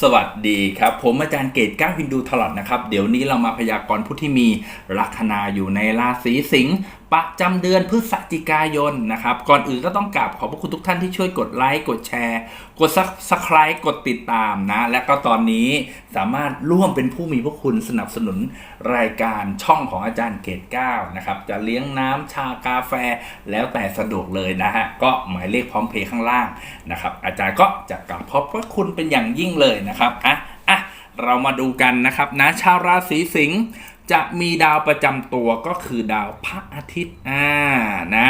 สวัสดีครับ ผมอาจารย์เกตก้าวินดูทลอดนะครับ เดี๋ยวนี้เรามาพยากรณ์ผู้ที่มีลัคนาอยู่ในราศีสิงห์ ประจำเดือนพฤศจิกายนนะครับ ก่อนอื่นก็ต้องกราบขอบพระคุณทุกท่านที่ช่วยกดไลค์กดแชร์ กดซับสไคร b e กดติดตามนะ และก็ตอนนี้สามารถร่วมเป็นผู้มีพระคุณสนับสนุนรายการช่องของอาจารย์เกตก้านะครับ จะเลี้ยงน้ำชากาแฟแล้วแต่สะดวกเลยนะฮะ ก็หมายเลขพร้อมเพย์ข้างล่างนะครับ อาจารย์ก็จะกราบขอบพระคุณเป็นอย่างยิ่งเลยนะครับอะอะเรามาดูกันนะครับนะชาวราศีสิงห์ จะมีดาวประจำตัวก็คือดาวพระอาทิตย์อ่านะ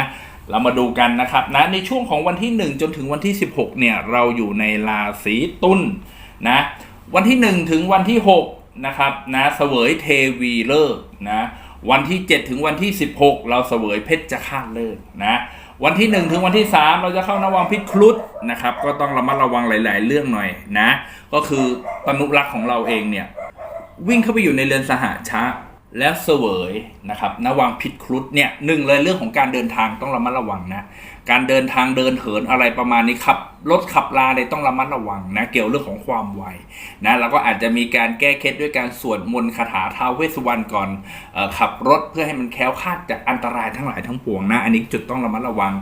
เรามาดูกันนะครับนะในช่วงของวันที่ 1 จนถึงวันที่ 16เนี่ยเราอยู่ในราศีตุลนะวันที่ 1 ถึงวันที่6นะครับนะเสวยเทวีเลิกนะวันที่ 7 ถึงวันที่ 16 เราเสวยเพชรฆาตเลิกนะวันที่ 1 ถึงวันที่ 3 เราจะเข้านวังพิษครุฑนะครับก็ต้องระมัดระวังหลาย ๆ เรื่องหน่อยนะก็คือตนุรักษ์ของเราเองเนี่ยวิ่งเข้าไปอยู่ในเรือนสหชะ แล้วเสวยนะครับนวังพิษครุฑเนี่ยหนึ่งเลยเรื่องของการเดินทางต้องระมัดระวังนะการเดินทางเดินเหินอะไรประมาณนี้ขับรถขับลาเนี่ยต้องระมัดระวังนะเกี่ยวเรื่องของความไวนะแล้วก็อาจจะมีการแก้เคล็ดด้วยการสวดมนต์คาถาท้าวเวสสุวรรณก่อนออขับรถเพื่อให้มันแคล้วคลาดจากอันตรายทั้งหลายทั้งปวงนะอันนี้จุดต้องระมัดระวัง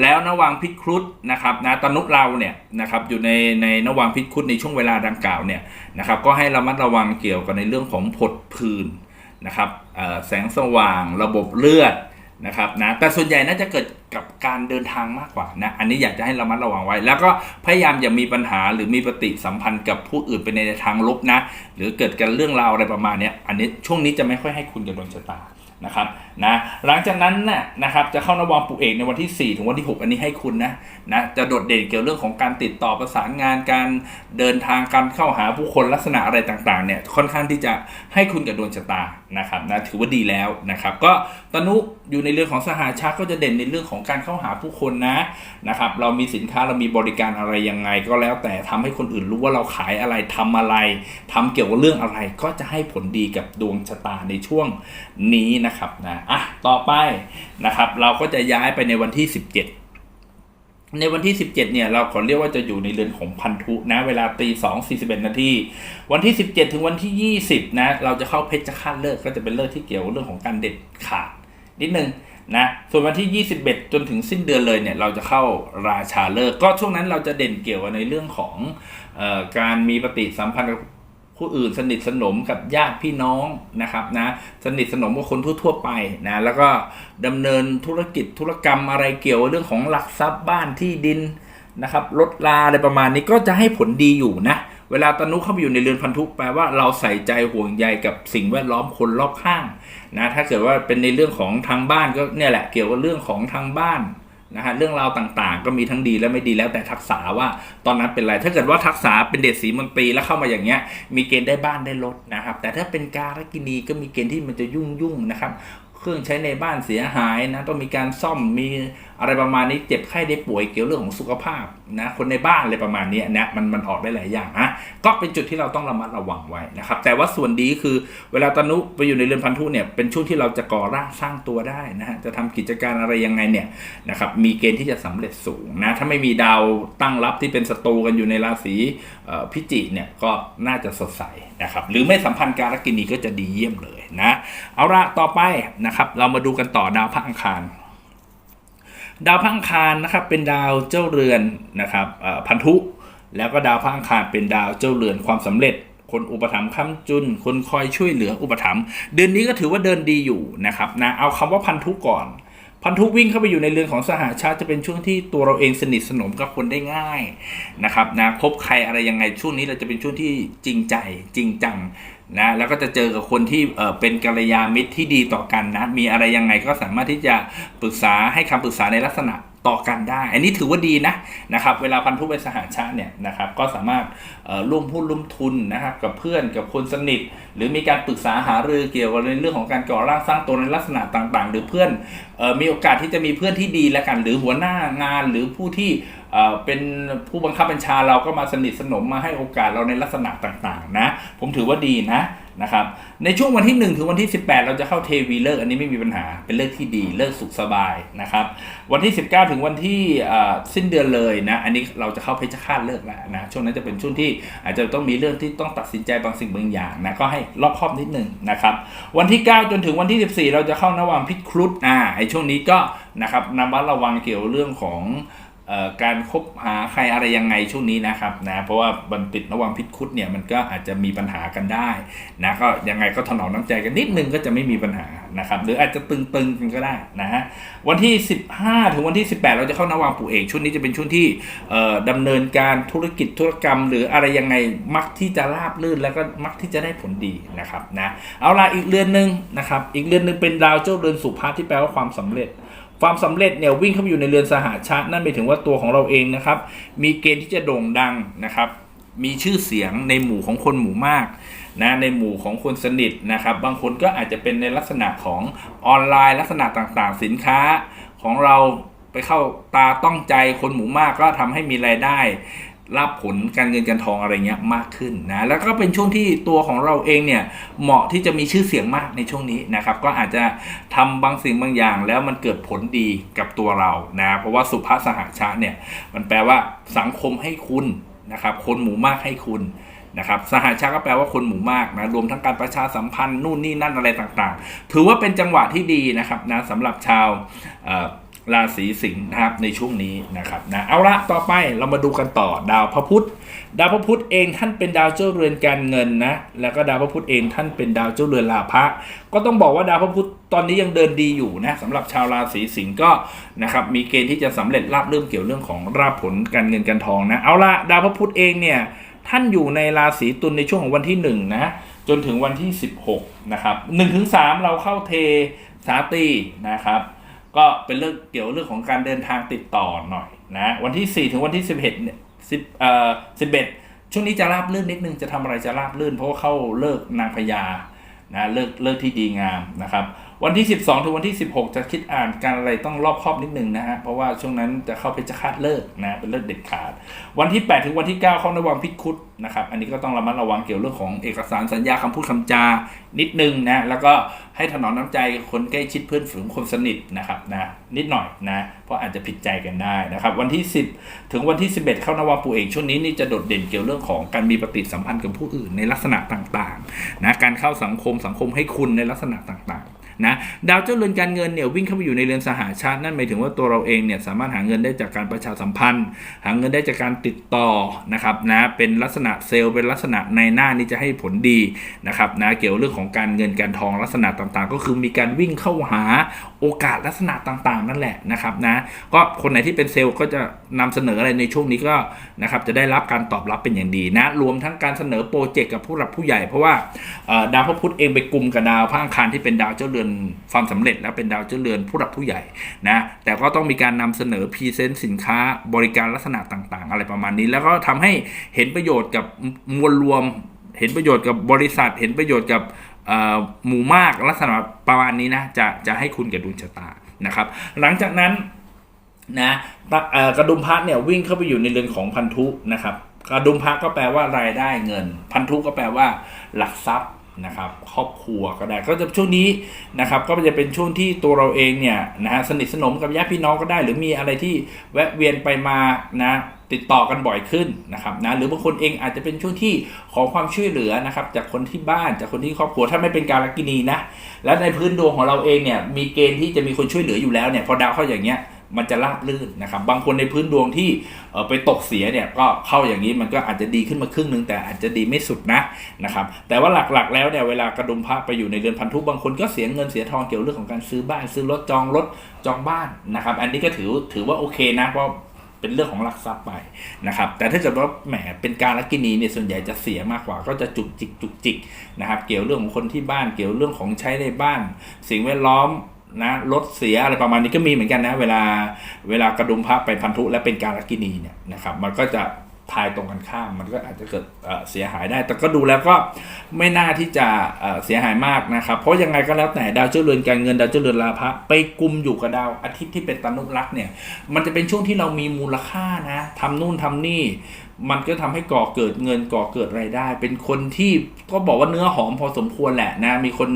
แล้วนวังพิษครุฑนะครับนะตนุเราเนี่ยนะครับอยู่ในในนวังพิษครุฑในช่วงเวลาดังกล่าวเนี่ยนะครับก็ให้ระมัดระวังเกี่ยวกับในเรื่องของผดผื่น นะครับแสงสว่างระบบเลือดนะครับนะแต่ส่วนใหญ่น่าจะเกิดกับการเดินทางมากกว่านะอันนี้อยากจะให้ระมัดระวังไว้ แล้วก็พยายามอย่ามีปัญหาหรือมีปฏิสัมพันธ์กับผู้อื่นไปในทางลบนะ หรือเกิดกันเรื่องราวอะไรประมาณนี้อันนี้ช่วงนี้จะไม่ค่อยให้คุณกับดวงชะตานะครับนะหลังจากนั้นน่ะนะครับจะเข้านวังปุเอกในวันที่ 4 ถึงวันที่ 6 อันนี้ให้คุณนะนะจะโดดเด่นเกี่ยวเรื่องของการติดต่อประสานงานการเดินทางการเข้าหาผู้คนลักษณะอะไรต่างๆเนี่ยค่อนข้างที่จะให้คุณกับดวงชะตา นะครับนะถือว่าดีแล้วนะครับก็ตนุอยู่ในเรื่องของสหาชาติก็จะเด่นในเรื่องของการเข้าหาผู้คนนะนะครับเรามีสินค้าเรามีบริการอะไรยังไง ก็แล้วแต่ทำให้คนอื่นรู้ว่าเราขายอะไรทำอะไรทำเกี่ยวกับเรื่องอะไรก็จะให้ผลดีกับดวงชะตาในช่วงนี้นะครับนะอะต่อไปนะครับเราก็จะย้ายไปในวันที่ 17 ในวันที่ 17 เนี่ย เราขอเรียกว่าจะอยู่ในเรือนของพันธุนะ เวลาตีสองสี่สิบเอ็ดนาทีวันที่ 17 ถึงวันที่ 20 นะ เราจะเข้าเพชรฆาตเลิกก็จะเป็นเลิกที่เกี่ยวกับเรื่องของการเด็ดขาด นิดนึงนะ ส่วนวันที่ 21 จนถึงสิ้นเดือนเลยเนี่ย เราจะเข้าราชาเลิก ก็ช่วงนั้นเราจะเด่นเกี่ยวกับในเรื่องของออการมีปฏิสัมพันธ์ ผู้อื่นสนิทสนมกับญาติพี่น้องนะครับนะสนิทสนมกับคนทั่วๆไปนะแล้วก็ดำเนินธุรกิจธุรกรรมอะไรเกี่ยวเรื่องของหลักทรัพย์บ้านที่ดินนะครับรถลาอะไรประมาณนี้ก็จะให้ผลดีอยู่นะเวลาตนุเข้าไปอยู่ในเรือนพันธุแปลว่าเราใส่ใจห่วงใยกับสิ่งแวดล้อมคนรอบข้างนะถ้าเกิดว่าเป็นในเรื่องของทางบ้านก็เนี่ยแหละเกี่ยวกับเรื่องของทางบ้าน นะฮะเรื่องราวต่างๆ ก็มีทั้งดีและไม่ดีแล้วแต่ทักษะว่าตอนนั้นเป็นไรถ้าเกิดว่าทักษะเป็นเดชสีมนตรีแล้วเข้ามาอย่างเงี้ยมีเกณฑ์ได้บ้านได้รถนะครับแต่ถ้าเป็นการกินีก็มีเกณฑ์ที่มันจะยุ่งยุ่งๆนะครับ เครื่องใช้ในบ้านเสียหายนะต้องมีการซ่อมมีอะไรประมาณนี้เจ็บไข้ได้ป่วยเกี่ยวเรื่องของสุขภาพนะคนในบ้านอะไรประมาณนี้นะมันมันออกได้หลายอย่างนะก็เป็นจุดที่เราต้องระมัดระวังไว้นะครับแต่ว่าส่วนดีคือเวลาตนุไปอยู่ในเรือนพันธุเนี่ยเป็นช่วงที่เราจะก่อร่างสร้างตัวได้นะฮะจะทำกิจการอะไรยังไงเนี่ยนะครับมีเกณฑ์ที่จะสำเร็จสูงนะถ้าไม่มีดาวตั้งรับที่เป็นศัตรูกันอยู่ในราศีพิจิเนี่ยก็น่าจะสดใสนะครับหรือไม่สัมพันธ์การกินีก็จะดีเยี่ยมเลยนะเอาละต่อไปนะครับเรามาดูกันต่อดาวพระอังคาร ดาวพระอังคารนะครับเป็นดาวเจ้าเรือนนะครับพันธุ แล้วก็ดาวพระอังคารเป็นดาวเจ้าเรือนความสำเร็จคนอุปถัมภ์ค้ำจุน คนคอยช่วยเหลืออุปถัมภ์เดือนนี้ก็ถือว่าเดินดีอยู่นะครับนะเอาคำว่าพันธุก่อน พันธุวิ่งเข้าไปอยู่ในเรือนของสหาชาติจะเป็นช่วงที่ตัวเราเองสนิทสนมกับคนได้ง่ายนะครับนะพบใครอะไรยังไงช่วงนี้เราจะเป็นช่วงที่จริงใจจริงจังนะแล้วก็จะเจอกับคนที่เออเป็นกัลยาณมิตรที่ดีต่อกันนะมีอะไรยังไงก็สามารถที่จะปรึกษาให้คำปรึกษาในลักษณะ ต่อกันได้ อันนี้ถือว่าดีนะนะครับเวลาพันธุเป็นสหาชาติเนี่ยนะครับก็สามารถร่วมหุ้นร่วมทุนนะครับกับเพื่อนกับคนสนิท หรือมีการปรึกษาหารือเกี่ยวกับในเรื่องของการก่อร่างสร้างตัวในลักษณะต่างๆ หรือเพื่อนออมีโอกาสที่จะมีเพื่อนที่ดีแล้วกันหรือหัวหน้างานหรือผู้ที่เป็นผู้บังคับบัญชาเราก็มาสนิทสนมมาให้โอกาสเราในลักษณะต่างๆนะผมถือว่าดีนะ นะครับในช่วงวันที่ 1 ถึงวันที่ 18 เราจะเข้าเทวีเลิกอันนี้ไม่มีปัญหาเป็นเลิกที่ดีเลิกสุขสบายนะครับวันที่ 19 ถึงวันที่สิ้นเดือนเลยนะอันนี้เราจะเข้าเพชฌฆาตเลิกแล้วนะช่วงนั้นจะเป็นช่วงที่อาจจะต้องมีเรื่องที่ต้องตัดสินใจบางสิ่งบางอย่างนะก็ให้รอบคอบนิดนึงนะครับวันที่ 9 จนถึงวันที่ 14 เราจะเข้านวังพิษครุฑอ่าไอช่วงนี้ก็นะครับนำมาระวังเกี่ยวเรื่องของ การคบหาใครอะไรยังไงช่วงนี้นะครับนะเพราะว่าบันติดระวังพิษคุดเนี่ยมันก็อาจจะมีปัญหากันได้นะก็ยังไงก็ถนอมน้ำใจกันนิดนึงก็จะไม่มีปัญหานะครับหรืออาจจะตึงๆกันก็ได้นะฮะวันที่ 15 ถึงวันที่ 18 เราจะเข้านวังปู่เอกช่วงนี้จะเป็นช่วงที่เอ่อดำเนินการธุรกิจธุรกรรม หรืออะไรยังไงมักที่จะราบรื่นแล้วก็มักที่จะได้ผลดีนะครับนะเอาล่ะอีกเรือนหนึ่งนะครับอีกเรือนหนึ่งเป็นดาวเจ้าเรือนสุภาพที่แปลว่าความสำเร็จ ความสำเร็จเนี่ยวิ่งเข้าไปอยู่ในเรือนสหชาตินั่นหมายถึงว่าตัวของเราเองนะครับ มีเกณฑ์ที่จะโด่งดังนะครับ มีชื่อเสียงในหมู่ของคนหมู่มากนะในหมู่ของคนสนิทนะครับ บางคนก็อาจจะเป็นในลักษณะของออนไลน์ลักษณะต่างๆ สินค้าของเราไปเข้าตาต้องใจคนหมู่มากก็ทำให้มีรายได้ รับผลการเงินการทองอะไรเงี้ยมากขึ้นนะแล้วก็เป็นช่วงที่ตัวของเราเองเนี่ยเหมาะที่จะมีชื่อเสียงมากในช่วงนี้นะครับก็อาจจะทำบางสิ่งบางอย่าง แล้วมันเกิดผลดีกับตัวเรานะเพราะว่าสุภาสหชาเนี่ยมันแปลว่าสังคมให้คุณนะครับคนหมู่มากให้คุณนะครับสหชาติก็แปลว่าคนหมู่มากนะรวมทั้งการประชาสัมพันธ์นู่นนี่นั่นอะไรต่างๆ ถือว่าเป็นจังหวะที่ดีนะครับนะสำหรับชาวอ ราศีสิงห์นะครับในช่วงนี้นะครับนะเอาละต่อไปเรามาดูกันต่อดาวพระพุธดาวพระพุธเองท่านเป็นดาวเจ้าเรือนการเงินนะแล้วก็ดาวพระพุธเองท่านเป็นดาวเจ้าเรือนลาภะก็ต้องบอกว่าดาวพระพุธตอนนี้ยังเดินดีอยู่นะสำหรับชาวราศีสิงห์ก็นะครับมีเกณฑ์ที่จะสำเร็จราบเรื่มเกี่ยวเรื่องของราบผลการเงินการทองนะเอาละดาวพระพุธเองเนี่ยท่านอยู่ในราศีตุลในช่วงของวันที่1นะจนถึงวันที่ 16นะครับ1ถึง3เราเข้าเทสาตีนะครับ ก็เป็นเรื่องเกี่ยวเรื่องของการเดินทางติดต่อหน่อยนะวันที่ 4 ถึงวันที่ 11เนี่ย10เอ่อ11 ช่วงนี้จะราบลื่นนิดนึงจะทำอะไรจะราบลื่น เพราะว่าเข้าเลิกนางพญานะเลิกเลิกที่ดีงามนะครับ วันที่ 12 ถึงวันที่ 16 จะคิดอ่านการอะไรต้องรอบครอบนิดนึงนะฮะ เพราะว่าช่วงนั้นจะเข้าเพชฌฆาตเลิกนะ เป็นเลิกเด็ดขาด วันที่ 8 ถึงวันที่ 9 เข้านวังพิคุดนะครับ อันนี้ก็ต้องระมัดระวังเกี่ยวเรื่องของเอกสารสัญญาคำพูดคำจา นิดนึงนะ แล้วก็ให้ถนอมน้ำใจคนใกล้ชิดเพื่อนฝูงคนสนิทนะครับนะนิดหน่อยนะ เพราะอาจจะผิดใจกันได้นะครับ วันที่ 10 ถึงวันที่ 11 เข้านวังปู่เอกช่วงนี้นี่จะโดดเด่นเกี่ยวเรื่องของการมีปฏิสัมพันธ์กับผู้อื่นในลักษณะต่างๆนะ การเข้าสังคมสังคมให้คุณในลักษณะต่างๆ นะดาวเจ้าเรือนการเงินเนี่ยวิ่งเข้าไปอยู่ในเรือนสหาชาตินั่นหมายถึงว่าตัวเราเองเนี่ยสามารถหาเงินได้จากการประชาสัมพันธ์ หาเงินได้จากการติดต่อนะครับนะเป็นลักษณะเซลล์เป็นลักษณะในหน้านี่จะให้ผลดีนะครับนะเกี่ยวเรื่องของการเงินการทองลักษณะต่างๆ ก็คือมีการวิ่งเข้าหาโอกาสลักษณะต่างๆ นั่นแหละนะครับนะก็คนไหนที่เป็นเซลล์ก็จะนำเสนออะไรในช่วงนี้ก็นะครับจะได้รับการตอบรับเป็นอย่างดีนะรวมทั้งการเสนอโปรเจกต์กับผู้หลักผู้ใหญ่ เพราะว่าดาวพระพุธเองไปกลุ่มกับดาวพระอังคารที่เป็นดาวเจ้าเรือนความสำเร็จและเป็นดาวเจ้าเรือนผู้หลักผู้ใหญ่นะแต่ก็ต้องมีการนำเสนอพรีเซนต์สินค้าบริการลักษณะต่างๆ อะไรประมาณนี้ แล้วก็ทำให้เห็นประโยชน์กับมวลรวม เห็นประโยชน์กับบริษัท เห็นประโยชน์กับหมู่มากลักษณะประมาณนี้นะจะจะให้คุณกับดวงชะตานะครับ หลังจากนั้นนะะกระดุมพระเนี่ยวิ่งเข้าไปอยู่ในเรือนของพันธุนะครับกระดุมพระก็แปลว่ารายได้เงิน พันธุก็แปลว่า หลักทรัพย์ นะครับครอบครัวก็ได้ก็จะช่วงนี้นะครับก็จะเป็นช่วงที่ตัวเราเองเนี่ยนะฮะสนิทสนมกับญาติพี่น้องก็ได้ หรือมีอะไรที่แวะเวียนไปมานะติดต่อกันบ่อยขึ้นนะครับนะหรือบางคนเองอาจจะเป็นช่วงที่ขอความช่วยเหลือนะครับจากคนที่บ้านจากคนที่ครอบครัวถ้าไม่เป็นการลักกินีนะและในพื้นดวงของเราเองเนี่ยมีเกณฑ์ที่จะมีคนช่วยเหลืออยู่แล้วเนี่ยพอดาวเข้าอย่างเงี้ย มันจะราบลื่นนะครับ บางคนในพื้นดวงที่ไปตกเสียเนี่ยก็เข้าอย่างนี้มันก็อาจจะดีขึ้นมาครึ่งหนึ่งแต่อาจจะดีไม่สุดนะนะครับแต่ว่าหลักๆ แล้วเนี่ยเวลากระดุมพระไปอยู่ในเรือนพันธุบางคนก็เสียเงินเสียทองเกี่ยวเรื่องของการซื้อบ้านซื้อรถจองรถจองบ้านนะครับอันนี้ก็ถือถือว่าโอเคนะเพราะเป็นเรื่องของหลักทรัพย์ไปนะครับ แต่ถ้าเกิดว่าแหมเป็นการลักกินีเนี่ยส่วนใหญ่จะเสียมากกว่า ก็จะจุกจิกจุกจิกนะครับ เกี่ยวเรื่องของคนที่บ้าน เกี่ยวเรื่องของใช้ในบ้าน สิ่งแวดล้อม นะรถเสียอะไรประมาณนี้ก็มีเหมือนกันนะ เวลาเวลากระดุมพระไปพันธุและเป็นการลักินีเนี่ยนะครับมันก็จะทายตรงกันข้ามมันก็อาจจะเกิดเสียหายได้ แต่ก็ดูแล้วก็ไม่น่าที่จะเสียหายมากนะครับ เพราะยังไงก็แล้วแต่ดาวเจ้าเรือนการเงินดาวเจ้าเรือนลาภะไปกุมอยู่กับดาวอาทิตย์ที่เป็นตนุรักษ์เนี่ยมันจะเป็นช่วงที่เรามีมูลค่านะทำนู่นทำนี่มันก็ทำให้ก่อเกิดเงินก่อเกิดรายได้ เป็นคนที่ก็บอกว่าเนื้อหอมพอสมควรแหละนะ มีคน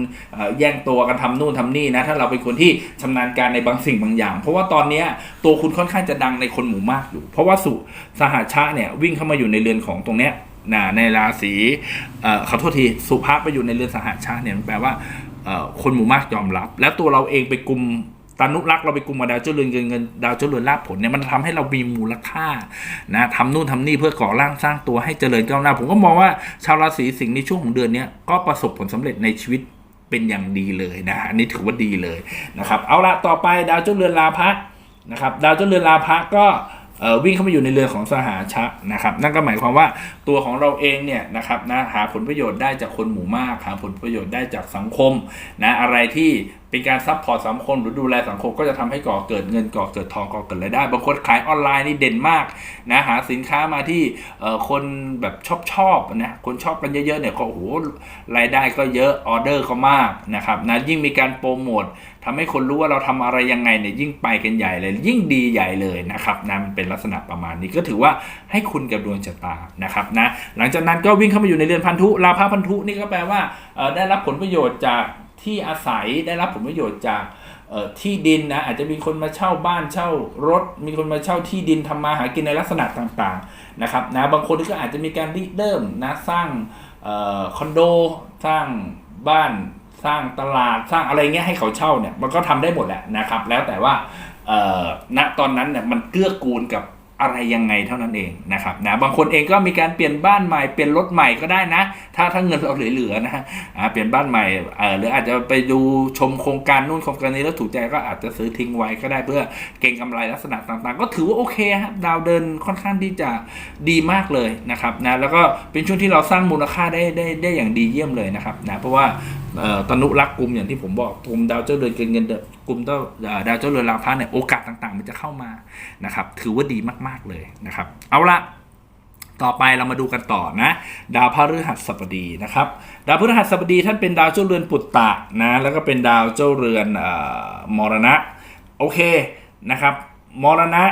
แย่งตัวกันทำนู่นทำนี่นะ ถ้าเราเป็นคนที่ชำนาญการในบางสิ่งบางอย่าง เพราะว่าตอนนี้ตัวคุณค่อนข้างจะดังในคนหมู่มากอยู่ เพราะว่าสุสหชาเนี่ยวิ่งเข้ามาอยู่ในเรือนของตรงเนี้ยนะในราศีเขอโทษทีสุภาพไปอยู่ในเรือนสหชาเนี่ยมันแปลว่าคนหมู่มากยอมรับ แล้วตัวเราเองไปกลุ่ม ตานุรักษ์เราไปกลุ่มมาดาวเจ้าเรือนเงินเงินดาวเจ้าเรือนลาภผลเนี่ยมันทำให้เรามีมูลค่านะทำนู่นทำนี่เพื่อก่อร่างสร้างตัวให้เจริญก้าวหน้า ผมก็มองว่าชาวราศีสิงห์ในช่วงของเดือนนี้ก็ประสบผลสำเร็จในชีวิตเป็นอย่างดีเลยนะอันนี้ถือว่าดีเลยนะครับ เอาละต่อไปดาวเจ้าเรือนลาภะนะครับ ดาวเจ้าเรือนลาภะก็ วิ่งเข้ามาอยู่ในเรือของสหาชะนะครับ นั่นก็หมายความว่าตัวของเราเองเนี่ยนะครับนะหาผลประโยชน์ได้จากคนหมู่มากหาผลประโยชน์ได้จากสังคมนะอะไรที่เป็นการซัพพอร์ตสังคมหรือดูแลสังคมก็จะทำให้ก่อเกิดเงินก่อเกิดทองก่อเกิดรายได้บางคนขายออนไลน์นี่เด่นมากนะหาสินค้ามาที่เอ่อคนแบบชอบชอบนะคนชอบกันเยอะๆเนี่ยก็โอ้โหรายได้ก็เยอะออเดอร์ก็มากนะครับนะยิ่งมีการโปรโมท ทำให้คนรู้ว่าเราทำอะไรยังไงเนี่ยยิ่งไปกันใหญ่เลย ยิ่งดีใหญ่เลยนะครับนะมันเป็นลักษณะประมาณนี้ก็ถือว่าให้คุณกับดวงชะตานะครับนะหลังจากนั้นก็วิ่งเข้ามาอยู่ในเรือนพันธุลาภพันธุนี่ก็แปลว่าได้รับผลประโยชน์จากที่อาศัยได้รับผลประโยชน์จากที่ดินนะอาจจะมีคนมาเช่าบ้านเช่ารถ มีคนมาเช่าที่ดินทำมาหากินในลักษณะต่างๆนะครับนะบางคนก็อาจจะมีการริเริ่มนะสร้างออคอนโดสร้างบ้าน สร้างตลาดสร้างอะไรเงี้ยให้เขาเช่าเนี่ยมันก็ทำได้หมดแหละนะครับ แล้วแต่ว่าณตอนนั้นเนี่ยมันเกื้อกูลกับ อะไรยังไงเท่านั้นเองนะครับนะบางคนเองก็มีการเปลี่ยนบ้านใหม่เปลี่ยนรถใหม่ก็ได้นะ ถ้าถ้าเงินเราเหลือๆนะอ่าเปลี่ยนบ้านใหม่เออหรืออาจจะไปดูชมโครงการนู่นโครงการนี้แล้วถูกใจก็อาจจะซื้อทิ้งไว้ก็ได้เพื่อเก็งกำไรลักษณะต่างๆ ก็ถือว่าโอเคครับดาวเดินค่อนข้างที่จะดีมากเลยนะครับนะแล้วก็เป็นช่วงที่เราสร้างมูลค่าได้ได้ได้อย่างดีเยี่ยมเลยนะครับนะเพราะว่าเอ่อตนุรักษ์กลุ่มอย่างที่ผมบอกกลุ่มดาวเจ้าเรือนเกินเงินเดกลุ่มดาวเอ่อดาวเจ้าเรือนลาภะเนี่ยโอกาสต่างๆ มันจะเข้ามานะครับถือว่าดีมากๆเลยนะครับ เอาละต่อไปเรามาดูกันต่อนะ ดาวพฤหัสบดีนะครับ ดาวพฤหัสบดีท่านเป็นดาวเจ้าเรือนปุตตะนะแล้วก็เป็นดาวเจ้าเรือนออมรณะโอเคนะครับมรณะ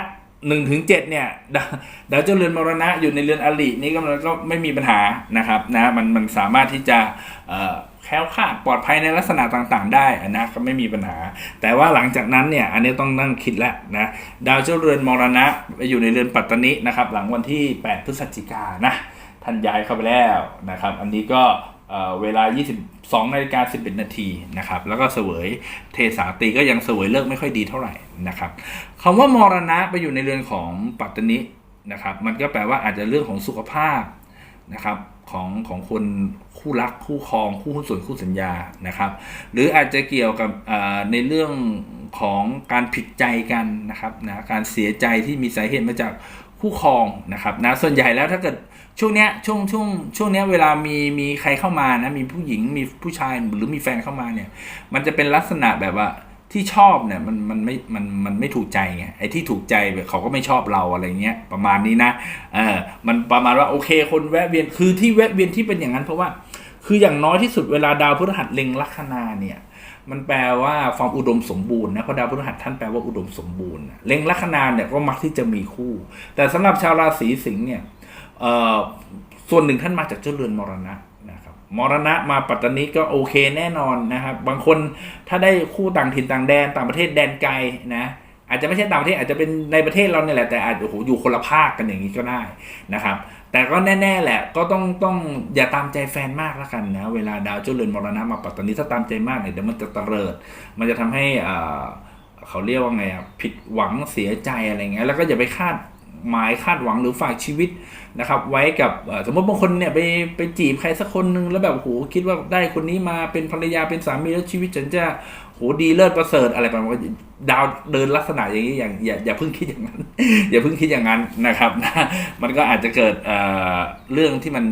1นถึงเเนี่ยดาวเจ้าเรือนมรณะอยู่ในเรือนอรินี่ก็มันก็ไม่มีปัญหานะครับนะมันมันสามารถที่จะ แคล้วคลาดปลอดภัยในลักษณะต่างๆ ได้นะก็ไม่มีปัญหา แต่ว่าหลังจากนั้นเนี่ยอันนี้ต้องนั่งคิดแล้วนะดาวเจ้าเรือนมรณะไปอยู่ในเรือนปัตตนินะครับหลังวันที่ 8 พฤศจิกานะท่านย้ายเข้าไปแล้วนะครับอันนี้ก็เอ่อเวลา 22นาฬิกา11 นาทีนะครับ แล้วก็เสวยเทสาตีก็ยังเสวยเลิกไม่ค่อยดีเท่าไหร่นะครับคำว่ามรณะไปอยู่ในเรือนของปัตตนินะครับ มันก็แปลว่าอาจจะเรื่องของสุขภาพนะครับ ของของคนคู่รักคู่ครองคู่หุ้นส่วนคู่สัญญานะครับ หรืออาจจะเกี่ยวกับในเรื่องของการผิดใจกันนะครับนะการเสียใจที่มีสาเหตุมาจากคู่ครองนะครับนะส่วนใหญ่แล้วถ้าเกิดช่วงเนี้ยช่วงช่วงช่วงเนี้ยเวลามีมีใครเข้ามานะมีผู้หญิงมีผู้ชายหรือมีแฟนเข้ามาเนี่ย มันจะเป็นลักษณะแบบว่า ที่ชอบเนี่ยมันมันไม่มันมันไม่ถูกใจไงไอ้ที่ถูกใจเขาก็ไม่ชอบเราอะไรเงี้ยประมาณนี้นะเออมันประมาณว่าโอเค คนแวะเวียนคือที่แวะเวียนที่เป็นอย่างนั้นเพราะว่า คืออย่างน้อยที่สุดเวลาดาวพฤหัสเล็งลัคนาเนี่ยมันแปลว่าความอุดมสมบูรณ์นะเพราะดาวพฤหัสท่านแปลว่าอุดมสมบูรณ์เล็งลัคนาเนี่ยก็มักที่จะมีคู่ แต่สำหรับชาวราศีสิงห์เนี่ยเอ่อส่วนหนึ่งท่านมาจากเจ้าเรือนมรณะ มรณะมาปัตตานีก็โอเคแน่นอนนะครับ บางคนถ้าได้คู่ต่างถิ่นต่างแดนต่างประเทศแดนไกลนะอาจจะไม่ใช่ต่างประเทศอาจจะเป็นในประเทศเราเนี่ยแหละแต่อาจจะโอ้โหอยู่คนละภาคกันอย่างนี้ก็ได้นะครับ แต่ก็แน่ ๆ แหละก็ต้องต้องอย่าตามใจแฟนมากแล้วกันนะเวลาดาวเจ้าเรือนมรณะมาปัตตานีถ้าตามใจมากเนี่ยเดี๋ยวมันจะตะเริด มันจะทำให้อ่าเขาเรียกว่าไงอะผิดหวังเสียใจอะไรเงี้ยแล้วก็อย่าไปคาด หมายคาดหวังหรือฝากชีวิตนะครับ ไว้กับสมมติบางคนเนี่ยไปไปจีบใครสักคนนึงแล้วแบบโอ้โหคิดว่าได้คนนี้มาเป็นภรรยาเป็นสามีแล้วชีวิตฉันจะโหดีเลิศประเสริฐอะไรประมาณว่าดาวเดินลักษณะอย่างนี้อย่างอย่าอย่าเพิ่งคิดอย่างนั้น อย่าเพิ่งคิดอย่างนั้นนะครับนะมันก็อาจจะเกิดเเรื่องที่มัน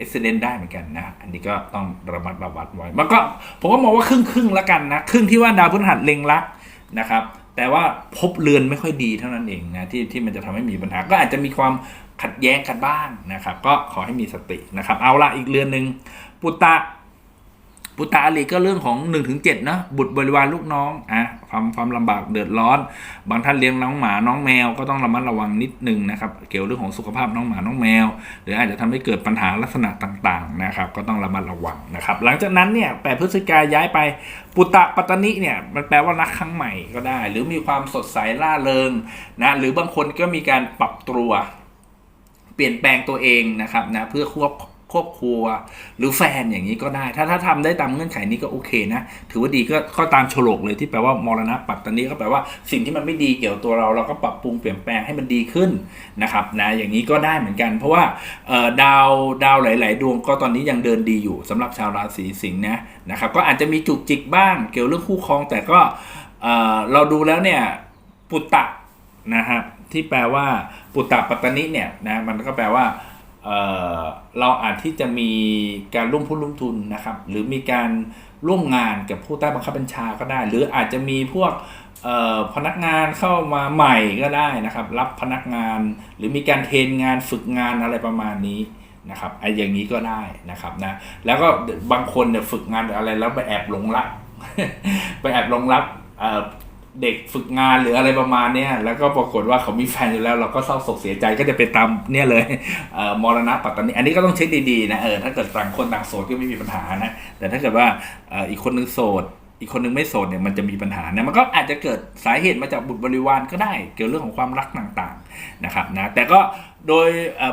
อุบิเหตุได้เหมือนกันนะ อันนี้ก็ต้องระมัดระวังไว้ มันก็ผมก็มองว่าครึ่งครึ่งแล้วกันนะ ครึ่งที่ว่าดาวพฤหัสเล็งลักนะครับ แต่ว่าพบเรือนไม่ค่อยดีเท่านั้นเองนะที่ที่มันจะทำให้มีปัญหา ก็อาจจะมีความขัดแย้งกันบ้างนะครับ ก็ขอให้มีสตินะครับ เอาละอีกเรือนหนึ่งปุตตะ ปุตตะอริก็เรื่องของ1นถึงเนะบุตรบริวารลูกน้องอะความความลำบากเดือดร้อน บางท่านเลี้ยงน้องหมาน้องแมวก็ต้องระมัดระวังนิดนึงนะครับ เกี่ยวเรื่องของสุขภาพน้องหมาน้องแมว หรืออาจจะทำให้เกิดปัญหาลักษณะต่างๆนะครับ ก็ต้องระมัดระวังนะครับ หลังจากนั้นเนี่ยแปดพฤศจิกายย้ายไปปุตตะปัตตนิเนี่ยมันแปลว่ารักครั้งใหม่ก็ได้ หรือมีความสดใสล่าเริงนะหรือบางคนก็มีการปรับตัวเปลี่ยนแปลงตัวเองนะครับนะเพื่อควบ ครอบครัว หรือแฟนอย่างนี้ก็ได้ ถ้าถ้าทำได้ตามเงื่อนไขนี้ก็โอเคนะ ถือว่าดีก็ก็ตามโฉลกเลยที่แปลว่ามรณะปัตตานีก็แปลว่าสิ่งที่มันไม่ดีเกี่ยวตัวเราเราก็ปรับปรุงเปลี่ยนแปลงให้มันดีขึ้นนะครับนะอย่างนี้ก็ได้เหมือนกัน เพราะว่าดาวดาวหลาย ๆ ดวงก็ตอนนี้ยังเดินดีอยู่สำหรับชาวราศีสิงห์นะนะครับก็อาจจะมีจุกจิกบ้างเกี่ยวเรื่องคู่ครองแต่ก็เอ่อเราดูแล้วเนี่ยปุตตะนะครับที่แปลว่าปุตตะปัตตนิเนี่ยนะมันก็แปลว่า เเราอาจที่จะมีการร่วมผู้ร่วมทุนนะครับ หรือมีการร่วมงานกับผู้ใต้บังคับบัญชาก็ได้ หรืออาจจะมีพวกพนักงานเข้ามาใหม่ก็ได้นะครับ รับพนักงานหรือมีการเทรนงานฝึกงานอะไรประมาณนี้นะครับไอ้อย่างนี้ก็ได้นะครับนะแล้วก็บางคนเนี่ยฝึกงานอะไรแล้วไปแอบหลงรักไปแอบหลงรัก เด็กฝึกงานหรืออะไรประมาณเนี้ยแล้วก็ปรากฏว่าเขามีแฟนอยู่แล้ว เราก็เศร้าโศกเสียใจก็จะไปตามเนี่ยเลยเอ่อมรณะปัตตานีอันนี้ก็ต้องเช็คดีๆนะเออถ้าเกิดต่างคนต่างโสดก็ไม่มีปัญหานะแต่ถ้าเกิดว่าเอ่ออีกคนนึงโสด อีกคนนึงไม่โสดเนี่ยมันจะมีปัญหานะมันก็อาจจะเกิดสาเหตุมาจากบุตรบริวารก็ได้ เกี่ยวเรื่องของความรักต่างๆนะครับนะแต่ก็โดย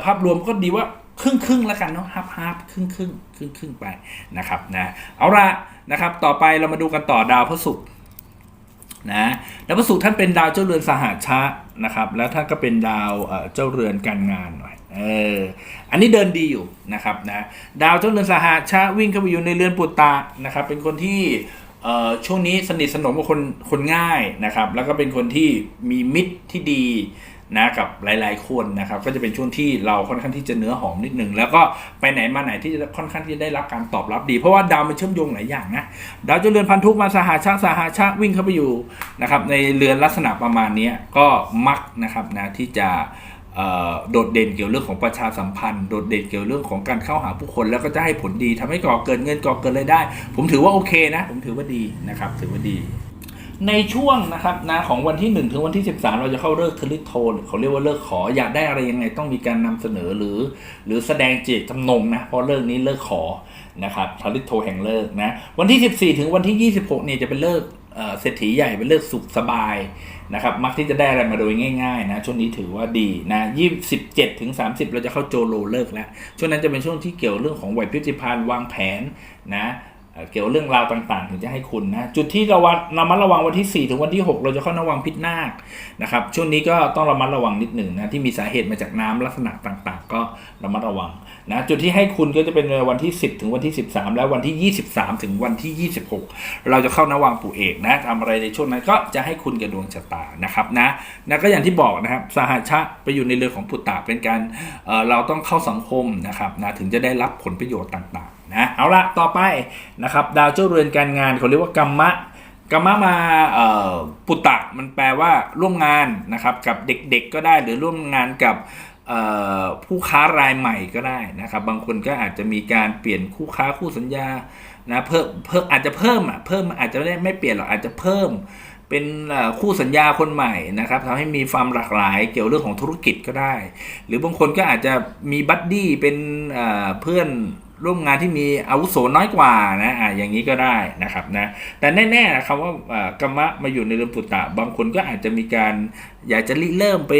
ภาพรวมก็ดีว่าครึ่งครึ่งแล้วกันเนาะฮับฮับครึ่งครึ่งครึ่งครึ่งไปนะครับนะเอาละนะครับต่อไปเรามาดูกันต่อดาวพระศุกร์ นะดาวพฤหัสท่านเป็นดาวเจ้าเรือนสหชะนะครับ แล้วท่านก็เป็นดาวเจ้าเรือนการงานหน่อยเอออันนี้เดินดีอยู่นะครับนะดาวเจ้าเรือนสหชะวิ่งเข้าไปอยู่ในเรือนปุตตะนะครับ เป็นคนที่ช่วงนี้สนิทสนมกับคนคนง่ายนะครับ แล้วก็เป็นคนที่มีมิตรที่ดี นะกับหลาย ๆ คนนะครับก็จะเป็นช่วงที่เราค่อนข้างที่จะเนื้อหอมนิดหนึ่งแล้วก็ไปไหนมาไหนที่จะค่อนข้างที่จะได้รับการตอบรับดี เพราะว่าดาวมันเชื่อมโยงหลายอย่างนะดาวจะเจริญพันธุมาสหาชาสหาชาวิ่งเข้าไปอยู่นะครับในเรือนลักษณะประมาณนี้ก็มักนะครับนะที่จะโดดเด่นเกี่ยวเรื่องของประชาสัมพันธ์ โดดเด่นเกี่ยวเรื่องของการเข้าหาผู้คน แล้วก็จะให้ผลดีทำให้ก่อเกิดเงินก่อเกิดรายได้ ผมถือว่าโอเคนะ ผมถือว่าดีนะครับ ถือว่าดี ในช่วงนะครับนะของวันที่ 1 ถึงวันที่ 13 เราจะเข้าเลิกทลิโทนเขาเรียกว่าเลิกขออยากได้อะไรยังไงต้องมีการนำเสนอหรือ หรือแสดงเจตจำนงนะเพราะเลิกนี้เลิกขอนะครับทลิโทแห่งเลิกนะวันที่ 14 ถึงวันที่ 26เนี่ยจะเป็นเลิกเศรษฐีใหญ่เป็นเลิกสุขสบายนะครับมักที่จะได้อะไรมาโดยง่ายๆนะช่วงนี้ถือว่าดีนะ27ถึง30เราจะเข้าโจโลเลิกแล้วช่วงนั้นจะเป็นช่วงที่เกี่ยวเรื่องของไหวพริบพลันวางแผนนะ เกี่ยวเรื่องราวต่างๆ ถึงจะให้คุณนะ จุดที่ระวังระมัดระวังวันที่ 4 ถึงวันที่ 6 เราจะเข้าระวังพิษนาคนะครับช่วงนี้ก็ต้องระมัดระวังนิดหนึ่งนะที่มีสาเหตุมาจากน้ำลักษณะต่างๆ ก็ระมัดระวังนะจุดที่ให้คุณก็จะเป็นในวันที่ 10 ถึงวันที่ 13 แล้ววันที่ 23 ถึงวันที่ 26 เราจะเข้านวังปู่เอกนะทำอะไรในช่วงนั้นก็จะให้คุณกับดวงชะตานะครับนะนะก็อย่างที่บอกนะครับสหชะไปอยู่ในเรือของปุตตะเป็นการเเราต้องเข้าสังคมนะครับนะถึงจะได้รับผลประโยชน์ต่างๆ นะเอาละต่อไปนะครับดาวเจ้าเรือนการงานเขาเรียกว่ากรรมะกรรมะมาปุตตะมันแปลว่าร่วมงานนะครับกับเด็กๆก็ได้หรือร่วมงานกับผู้ค้ารายใหม่ก็ได้นะครับ บางคนก็อาจจะมีการเปลี่ยนคู่ค้าคู่สัญญานะเพิ่มเพิ่มอาจจะเพิ่มอะเพิ่มอาจจะไม่ไม่เปลี่ยนหรอกอาจจะเพิ่มเป็นคู่สัญญาคนใหม่นะครับทำให้มีความหลากหลายเกี่ยวเรื่องของธุรกิจก็ได้ หรือบางคนก็อาจจะมีบัดดี้เป็นเพื่อน ร่วมงานที่มีอาวุโสน้อยกว่านะอะอย่างนี้ก็ได้นะครับนะ แต่แน่ๆนะครับว่ากรรมะมาอยู่ในเรือนปุตตะ บางคนก็อาจจะมีการอยากจะริเริ่มไป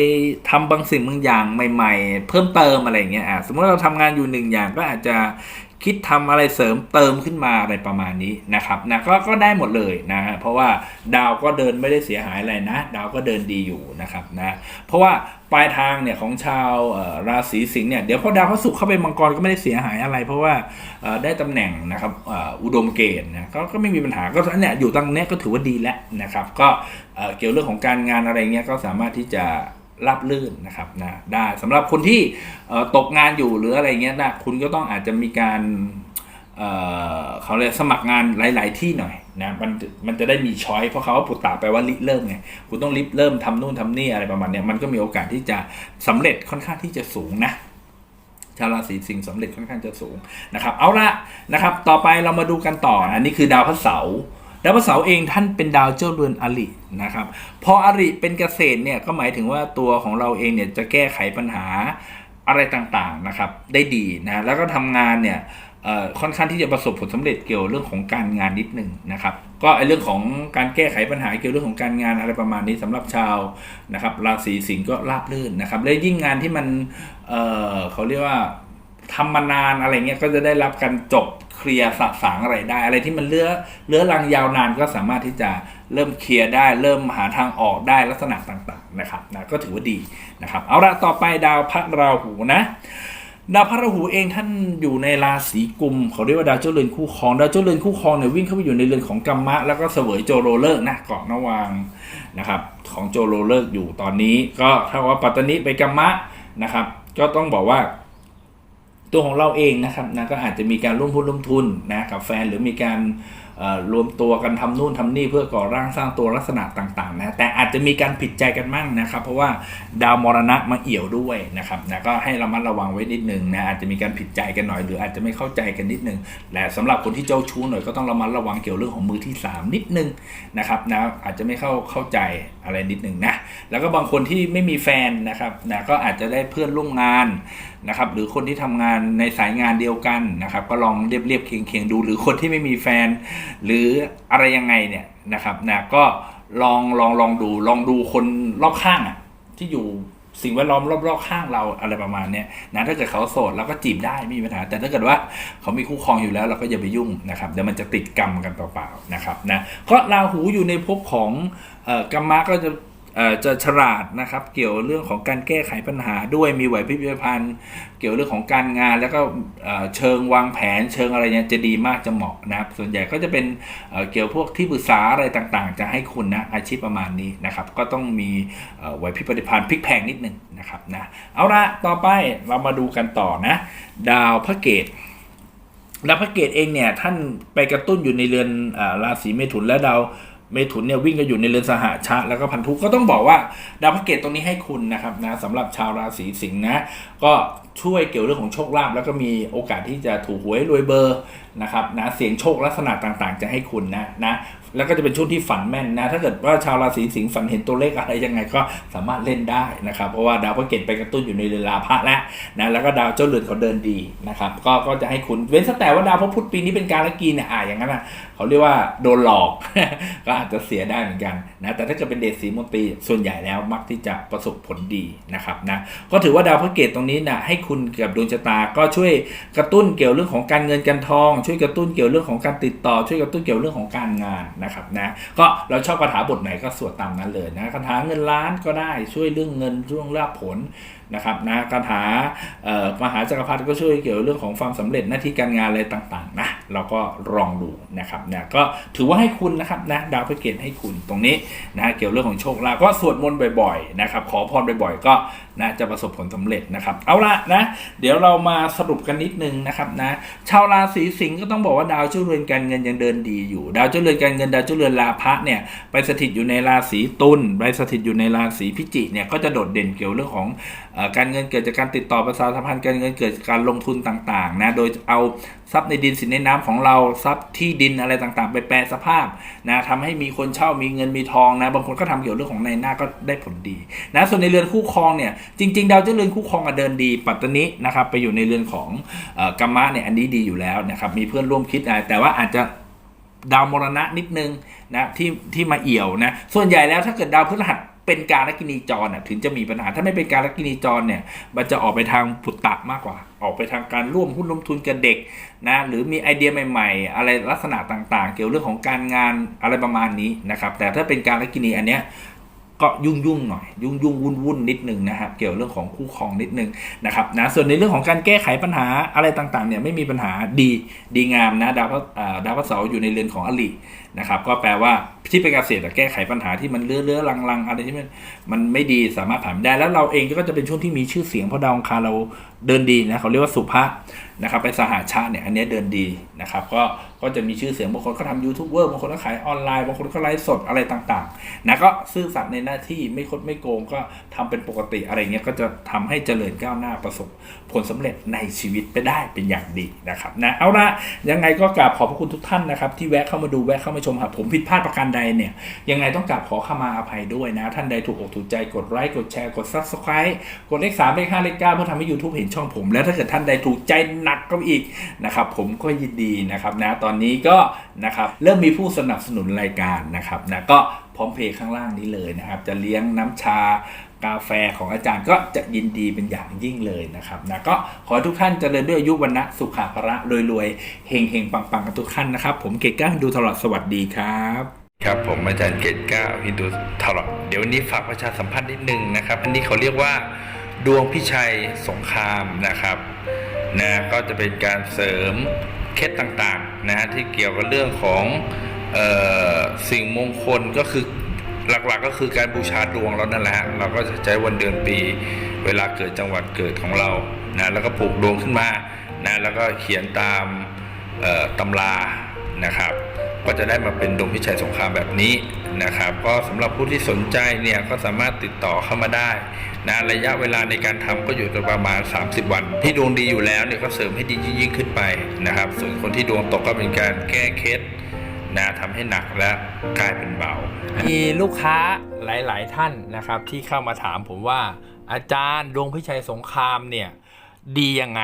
ทำบางสิ่งบางอย่างใหม่ ๆ เพิ่มเติมอะไรเงี้ยอะสมมติเราทำงานอยู่หนึ่งอย่างก็อาจจะ คิดทำอะไรเสริมเติมขึ้นมาอะไรประมาณนี้นะครับนะก็ก็ได้หมดเลยนะเพราะว่าดาวก็เดินไม่ได้เสียหายอะไรนะ ดาวก็เดินดีอยู่นะครับนะเพราะว่าปลายทางเนี่ยของชาวราศีสิงห์เนี่ยเดี๋ยวพอดาวพระศุกร์เข้าไปมังกรก็ไม่ได้เสียหายอะไร เพราะว่าได้ตำแหน่งนะครับอ,อุดมเกณฑ์นะก็ก็ไม่มีปัญหาก็เนี่ยอยู่ตรงเนี้ยก็ถือว่าดีแล้วนะครับ ก็เอ่อเกี่ยวเรื่องของการงานอะไรเงี้ยก็สามารถที่จะ รับลื่นนะครับนะได้สำหรับคนที่ตกงานอยู่หรืออะไรเงี้ยนะคุณก็ต้องอาจจะมีการเเขาเรียกสมัครงานหลาย ๆ ที่หน่อยนะมันมันจะได้มีช้อยเพราะเขาว่าปุตตะแปลว่าริเริ่มไงคุณต้องริเริ่มทำนู่นทำนี่อะไรประมาณเนี้ยมันก็มีโอกาสที่จะสำเร็จค่อนข้างที่จะสูงนะชาวราศีสิงห์สำเร็จค่อนข้างจะสูงนะครับ เอาละนะครับ ต่อไปเรามาดูกันต่ออันนี้คือดาวพระเสาร์ ดาวพฤหัสเสาร์เองท่านเป็นดาวเจ้าเรือนอรินะครับ พออริเป็นเกษตรเนี่ยก็หมายถึงว่าตัวของเราเองเนี่ยจะแก้ไขปัญหาอะไรต่างๆนะครับ ได้ดีนะแล้วก็ทำงานเนี่ยค่อนข้างที่จะประสบผลสำเร็จเกี่ยวเรื่องของการงานนิดหนึ่งนะครับ ก็ไอเรื่องของการแก้ไขปัญหาเกี่ยวเรื่องของการงานอะไรประมาณนี้สำหรับชาวนะครับราศีสิงห์ก็ราบรื่นนะครับและยิ่งงานที่มันเเขาเรียกว่า ทำมานานอะไรเงี้ยก็จะได้รับการจบเคลียร์สะสางอะไรได้ อะไรที่มันเลื้อเลื้อรังยาวนานก็สามารถที่จะเริ่มเคลียร์ได้ เริ่มหาทางออกได้ลักษณะต่างๆนะครับนะก็ถือว่าดีนะครับ เอาละต่อไปดาวพระราหูนะดาวพระราหูเองท่านอยู่ในราศีกุมเขาเรียกว่าดาวเจ้าเรือนคู่ครองดาวเจ้าเรือนคู่ครองเนี่ยวิ่งเข้าไปอยู่ในเรือนของกัมมะ แล้วก็เสวยโจโรเลิกนะเกาะนวางนะครับของโจโรเลิกอยู่ตอนนี้ ก็ถ้าว่าปัตตานีไปกัมมะนะครับ ก็ต้องบอกว่า ตัวของเราเองนะครับนะก็อาจจะมีการร่วมหุ้นร่วมทุนนะกับแฟนหรือมีการรวมตัวกันทำนู่นทำนี่เพื่อก่อร่างสร้างตัวลักษณะต่างๆนะแต่อาจจะมีการผิดใจกันมั่งนะครับ เพราะว่าดาวมรณะมาเอี่ยวด้วยนะครับนะก็ให้ระมัดระวังไว้นิดนึงนะอาจจะมีการผิดใจกันหน่อย หรืออาจจะไม่เข้าใจกันนิดนึงและสำหรับคนที่เจ้าชู้หน่อยก็ต้องระมัดระวังเกี่ยวเรื่องของมือที่ 3 นิดนึงนะครับนะอาจจะไม่เข้าเข้าใจอะไรนิดนึงนะแล้วก็บางคนที่ไม่มีแฟนนะครับนะก็อาจจะได้เพื่อนร่วมงานนะครับหรือคนที่ทำงานในสายงานเดียวกันนะครับก็ลองเรียบเรียบเคียงเคียงๆดู หรือคนที่ไม่มีแฟน หรืออะไรยังไงเนี่ยนะครับนะก็ลองลองลองดูลองดูคนรอบข้างอะที่อยู่สิ่งแวดล้อมรอบๆข้างเราอะไรประมาณเนี้ยนะถ้าเกิดเขาโสดเราก็จีบได้ไม่มีปัญหา แต่ถ้าเกิดว่าเขามีคู่ครองอยู่แล้วเราก็อย่าไปยุ่งนะครับเดี๋ยวมันจะติดกรรมกันเปล่าๆนะครับนะเพราะราหูอยู่ในภพของเอ่อกรรมะก็จะ จะฉลาดนะครับ เกี่ยวเรื่องของการแก้ไขปัญหาด้วยมีไหวพริบไหวพริบเกี่ยวเรื่องของการงาน แล้วก็เชิงวางแผน เชิงอะไรเนี่ยจะดีมากจะเหมาะนะครับ ส่วนใหญ่ก็จะเป็นเกี่ยวพวกที่ปรึกษาอะไรต่างๆ จะให้คุณนะอาชีพประมาณนี้นะครับ ก็ต้องมีไหวพริบปฏิภาณพลิกแพงนิดนึงนะครับนะเอาละต่อไปเรามาดูกันต่อนะ ดาวพระเกตดาวพระเกตเองเนี่ยท่านไปกระตุ้นอยู่ในเรือนอราศีเมถุนและดาว เมถุนเนี่ยวิ่งก็อยู่ในเรือนสหชาแล้วก็พันธุก็ต้องบอกว่าดาวพระเกตตรงนี้ให้คุณนะครับนะสำหรับชาวราศีสิงห์นะก็ช่วยเกี่ยวเรื่องของโชคลาภแล้วก็มีโอกาสที่จะถูกหวยรวยเบอร์นะครับนะเสียงโชคลักษณะต่างๆ จะให้คุณนะนะ แล้วก็จะเป็นช่วงที่ฝันแม่นนะ ถ้าเกิดว่าชาวราศีสิงห์ฝันเห็นตัวเลขอะไรยังไงก็สามารถเล่นได้นะครับ เพราะว่าดาวพระเกตไปกระตุ้นอยู่ในเรือนลาภะแล้วนะ แล้วก็ดาวเจ้าเรือนเขาเดินดีนะครับ ก็ก็จะให้คุณเว้นแต่ว่าดาวพระพุธปีนี้เป็นการละกีเนี่ยอ่าอย่างนั้นอะเขาเรียกว่าโดนหลอก ก็อาจจะเสียได้เหมือนกันนะ แต่ถ้าเกิดเป็นเดชสีมนตรีส่วนใหญ่แล้วมักที่จะประสบผลดีนะครับนะ ก็ถือว่าดาวพระเกตตรงนี้นะให้คุณกับดวงชะตา ก็ช่วยกระตุ้นเกี่ยวเรื่องของการเงินการทอง ช่วยกระตุ้นเกี่ยวเรื่องของการติดต่อ ช่วยกระตุ้นเกี่ยวเรื่องของการงานนะครับนะก็เราชอบคาถาบทไหนก็สวดตามนั้นเลยนะคาถาเงินล้านก็ได้ช่วยเรื่องเงินเรื่องลาภผลนะครับนะคาถามหาจักรพรรดิก็ช่วยเกี่ยวเรื่องของความสำเร็จหน้าที่การงานอะไรต่างๆนะ เราก็ลองดูนะครับนะก็ถือว่าให้คุณนะครับนะดาวพระเกตให้คุณตรงนี้นะเกี่ยวเรื่องของโชคลาภก็สวดมนต์บ่อยๆนะครับขอพรบ่อยๆ ก็นะจะประสบผลสำเร็จนะครับ เอาละนะเดี๋ยวเรามาสรุปกันนิดนึงนะครับนะชาวราศีสิงห์ก็ต้องบอกว่าดาวเจ้าเรือนการเงินยังเดินดีอยู่ ดาวเจ้าเรือนการเงินดาวเจ้าเรือนลาภะเนี่ยไปสถิตอยู่ในราศีตุลไปสถิตอยู่ในราศีพิจิกเนี่ยก็จะโดดเด่นเกี่ยวเรื่องของเอ่อการเงินเกิดจากการติดต่อประชาสัมพันธ์การเงินเกิดจากการลงทุนต่างๆนะโดยเอาทรัพย์ในดินสินในน้ำของเราทรัพย์ที่ดินอะไรต่างๆ ไปแปลสภาพนะทำให้มีคนเช่ามีเงินมีทองนะบางคนก็ทำเกี่ยวเรื่องของในหน้าก็ได้ผลดีนะส่วนในเรือนคู่ครองเนี่ยจริงๆดาวเจ้าเรือนคู่ครองอเดินดีปัตตนินะครับไปอยู่ในเรือนของอกรรมะเนี่ยอันนี้ดีอยู่แล้วนะครับมีเพื่อนร่วมคิดอะแต่ว่าอาจจะดาวมรณะนิดนึงนะที่ที่มาเอี่ยวนะส่วนใหญ่แล้วถ้าเกิดดาวพฤหัส เป็นการลกินีจรถึงจะมีปัญหา ถ้าไม่เป็นการลกินีจรเนี่ย มันจะออกไปทางปุตตะมากกว่า ออกไปทางการร่วมหุ้นลงทุนกับเด็กนะ หรือมีไอเดียใหม่ ๆ อะไรลักษณะต่างๆ เกี่ยวเรื่องของการงานอะไรประมาณนี้นะครับ แต่ถ้าเป็นการลกินีอันเนี้ย ก็ยุ่งยุ่งหน่อยยุ่งยุ่งวุ่นวุ่นนิดนึงนะครับเกี่ยวเรื่องของคู่ครองนิดนึงนะครับนะส่วนในเรื่องของการแก้ไขปัญหาอะไรต่างๆเนี่ยไม่มีปัญหาดีดีงามนะดาวพระดาวพระเสาร์อยู่ในเรือนของอลินะครับก็แปลว่าที่เป็นเกษตรแก้ไขปัญหาที่มันเลื้อเลื้อลังลังอะไรที่มันมันไม่ดีสามารถผ่านได้ แล้วเราเองก็จะเป็นช่วงที่มีชื่อเสียงเพราะดาวองคารเราเดินดีนะเขาเรียกว่าสุภะ นะครับไปสหาชาติเนี่ยอันนี้เดินดีนะครับก็ก็จะมีชื่อเสียงบางคนก็ทำยูทูบเบอร์บางคนก็ขายออนไลน์บางคนก็ไลฟ์สดอะไรต่างๆนะก็ซื่อสัตย์ในหน้าที่ไม่คดไม่โกงก็ทำเป็นปกติอะไรเงี้ยก็จะทำให้เจริญก้าวหน้าประสบผลสำเร็จในชีวิตไปได้เป็นอย่างดีนะครับนะเอาละยังไงก็กราบขอบพระคุณทุกท่านนะครับ ที่แวะเข้ามาดูแวะเข้ามาชมหากผมผิดพลาดประการใดเนี่ยยังไงต้องกราบขอขมาอภัยด้วยนะ ท่านใดถูกอกถูกใจกดไลค์กดแชร์กด subscribe กดเลข3เลข5เลข9เพื่อทำให้ YouTube เห็นช่องผม แล้วถ้าเกิดท่านใดถูกใจหนักก็อีกนะครับผมก็ยินดีนะครับนะตอนนี้ก็นะครับเริ่มมีผู้สนับสนุนรายการนะครับนะก็พร้อมเพย์ข้างล่างนี้เลยนะครับ จะเลี้ยงน้ำชา กาแฟของอาจารย์ก็จะยินดีเป็นอย่างยิ่งเลยนะครับนะก็ขอทุกท่านเจริญด้วยอายุวันนะสุขภาระรวยๆเฮงเฮงๆปังๆกันทุกท่านนะครับ ผมเกศก้าดูตลอดสวัสดีครับ ครับผมอาจารย์เกตก้าฮินดูตลอดเดี๋ยววันนี้ฝากประชาสัมพันธ์นิดนึงนะครับ อันนี้เขาเรียกว่าดวงพิชัยสงครามนะครับนะก็จะเป็นการเสริมเคล็ดต่างๆนะฮะที่เกี่ยวกับเรื่องของเออสิ่งมงคลก็คือ หลักๆก็คือการบูชาดวงเรานั่นแหละฮะเราก็จะใช้วันเดือนปี เวลาเกิดจังหวัดเกิดของเรานะแล้วก็ปลูกดวงขึ้นมานะแล้วก็เขียนตามตำรานะครับ ก็จะได้มาเป็นดวงพิชัยสงครามแบบนี้นะครับ ก็สำหรับผู้ที่สนใจเนี่ยก็สามารถติดต่อเข้ามาได้นะระยะเวลาในการทำก็อยู่ประมาณ 30 วัน ที่ดวงดีอยู่แล้วเนี่ยก็เสริมให้ดียิ่งขึ้นไปนะครับ ส่วนคนที่ดวงตกก็เป็นการแก้เคล็ด นะทำให้หนักและกลายเป็นเบา มีลูกค้าหลาย ๆ ท่านนะครับที่เข้ามาถามผมว่าอาจารย์ดวงพิชัยสงครามเนี่ยดียังไง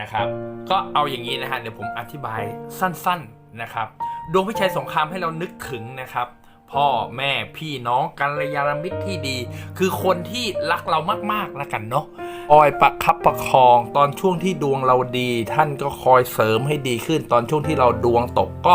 นะครับ ก็เอาอย่างนี้นะฮะเดี๋ยวผมอธิบายสั้น ๆนะครับ ดวงพิชัยสงครามให้เรานึกถึงนะครับพ่อแม่พี่น้องกัลยาณมิตรที่ดี คือคนที่รักเรามากๆแล้วกันเนาะคอยประคับประคองตอนช่วงที่ดวงเราดี ท่านก็คอยเสริมให้ดีขึ้น ตอนช่วงที่เราดวงตกก็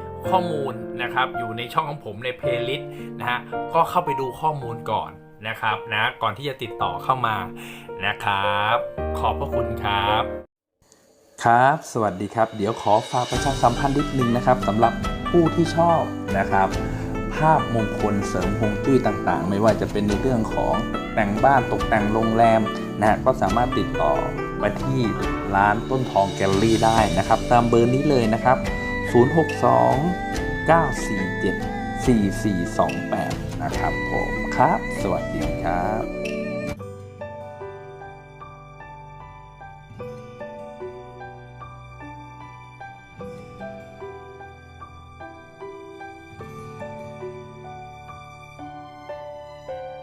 ข้อมูลนะครับอยู่ในช่องของผมในเพลย์ลิสต์นะฮะก็เข้าไปดูข้อมูลก่อนนะครับนะก่อนที่จะติดต่อเข้ามานะครับ ขอบพระคุณครับ ครับ สวัสดีครับ เดี๋ยวขอฝากประชาสัมพันธ์นิดนึงนะครับสำหรับผู้ที่ชอบนะครับ ภาพมงคลเสริมฮวงจุ้ยต่างๆ ไม่ว่าจะเป็นในเรื่องของแต่งบ้านตกแต่งโรงแรมนะฮะก็สามารถติดต่อมาที่ร้านต้นทองแกลลี่ได้นะครับ ตามเบอร์นี้เลยนะครับ 062 947 4428 นะครับผมครับ สวัสดีครับ